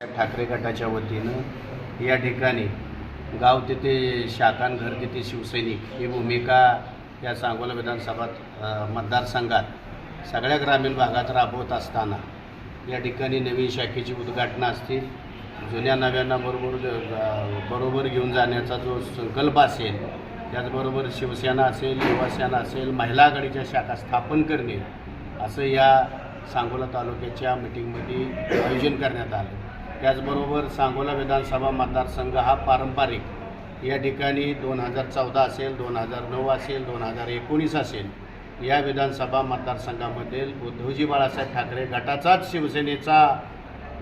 ठाकरे गटाच्या वतीनं या ठिकाणी गाव तेथे शाखान घर तेथे शिवसैनिक ही भूमिका या सांगोला विधानसभा मतदारसंघात सगळ्या ग्रामीण भागात राबवत असताना या ठिकाणी नवीन शाखेची उद्घाटनं असतील. जुन्या नव्यांना बरोबर बरोबर घेऊन जाण्याचा जो संकल्प असेल त्याचबरोबर शिवसेना असेल युवासेना असेल महिला आघाडीच्या शाखा स्थापन करणे असं या सांगोला तालुक्याच्या मिटिंगमध्ये आयोजन करण्यात आलं. त्याचबरोबर सांगोला विधानसभा मतदारसंघ हा पारंपरिक. या ठिकाणी दोन हजार चौदा असेल दोन हजार नऊ असेल दोन हजार एकोणीस असेल या विधानसभा मतदारसंघामध्ये उद्धवजी बाळासाहेब ठाकरे गटाचाच शिवसेनेचा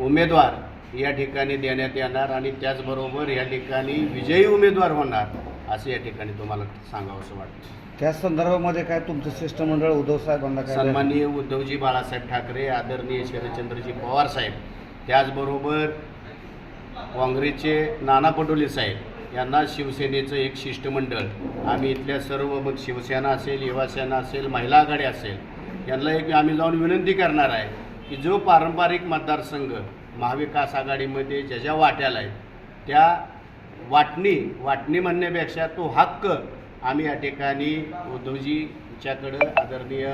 उमेदवार या ठिकाणी देण्यात येणार आणि त्याचबरोबर या ठिकाणी विजयी उमेदवार होणार असं या ठिकाणी तुम्हाला सांगावं असं वाटतं. त्या संदर्भामध्ये काय तुमचं शिष्टमंडळ उद्धव साहेबांना सन्माननीय उद्धवजी बाळासाहेब ठाकरे आदरणीय शरदचंद्रजी पवार साहेब त्याचबरोबर काँग्रेसचे नाना पटोले साहेब यांना शिवसेनेचं एक शिष्टमंडळ. आम्ही इथल्या सर्व मग शिवसेना असेल युवासेना असेल महिला आघाडी असेल यांना एक आम्ही जाऊन विनंती करणार आहे की जो पारंपरिक मतदारसंघ महाविकास आघाडीमध्ये ज्या ज्या वाट्याला आहे त्या वाटणी वाटणी म्हणण्यापेक्षा तो हक्क आम्ही या ठिकाणी उद्धवजीच्याकडं आदरणीय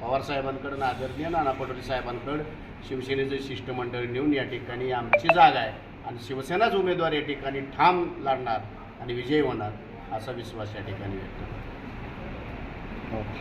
पवारसाहेबांकडं आदरणीय नाना पटोले साहेबांकडं शिवसेनेचं शिष्टमंडळ नेऊन या ठिकाणी आमची जागा आहे आणि शिवसेनाच उमेदवार या ठिकाणी ठाम लढणार आणि विजयी होणार असा विश्वास या ठिकाणी व्यक्त ओके.